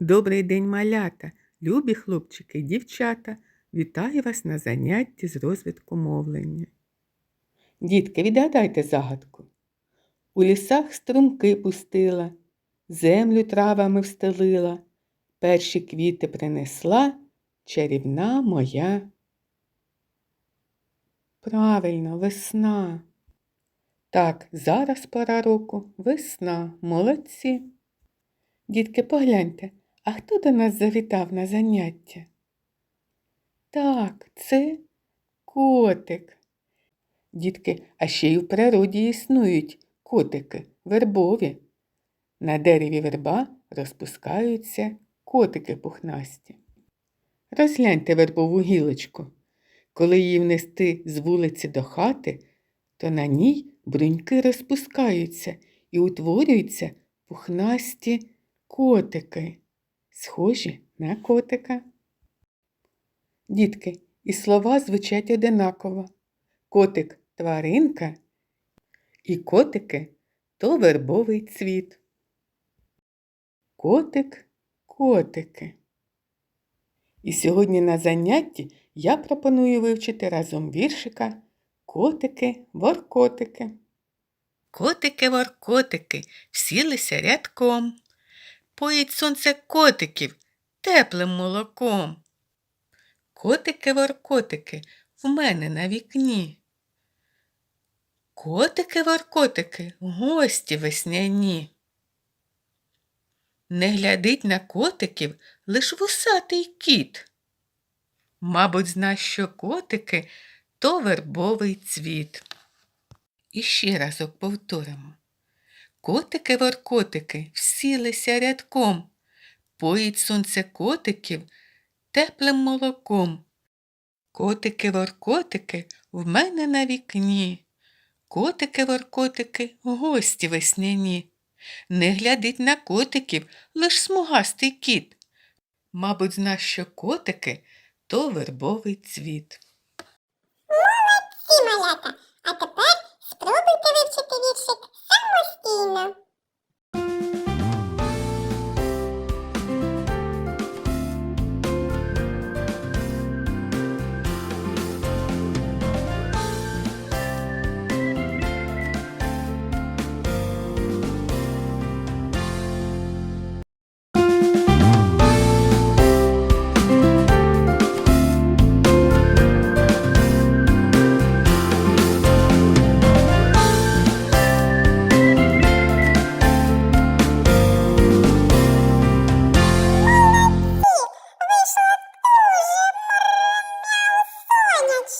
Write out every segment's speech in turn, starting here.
Добрий день, малята, любі хлопчики і дівчата. Вітаю вас на занятті з розвитку мовлення. Дітки, відгадайте загадку. У лісах струмки пустила, землю травами встелила, перші квіти принесла чарівна моя. Правильно, весна. Так, зараз пора року, весна, молодці. Дітки, погляньте, а хто до нас завітав на заняття? Так, це котик. Дітки, а ще й у природі існують котики вербові. На дереві верба розпускаються котики пухнасті. Розгляньте вербову гілочку. Коли її внести з вулиці до хати, то на ній бруньки розпускаються і утворюються пухнасті котики, схожі на котика. Дітки, і слова звучать одинаково. Котик тваринка і котики то вербовий цвіт. Котик, котики. І сьогодні на занятті я пропоную вивчити разом віршика Котики-воркотики. Котики-воркотики всілися рядком. Поїть сонце котиків теплим молоком. Котики-воркотики в мене на вікні. Котики-воркотики гості весняні. Не глядить на котиків лиш вусатий кіт. Мабуть, зна, що котики то вербовий цвіт. І ще разок повторимо. Котики-воркотики всілися рядком, поїть сонце котиків теплим молоком. Котики-воркотики в мене на вікні. Котики-воркотики гості весняні. Не глядить на котиків лиш смугастий кіт. Мабуть, зна, що котики то вербовий цвіт. Молодці, малята! А тепер спробуйте вивчити віршик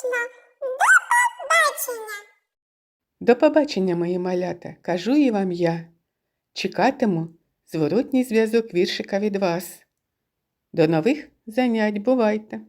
сонячно. До побачення! До побачення, мої малята, кажу і вам я. Чекатиму зворотній зв'язок віршика від вас. До нових занять бувайте!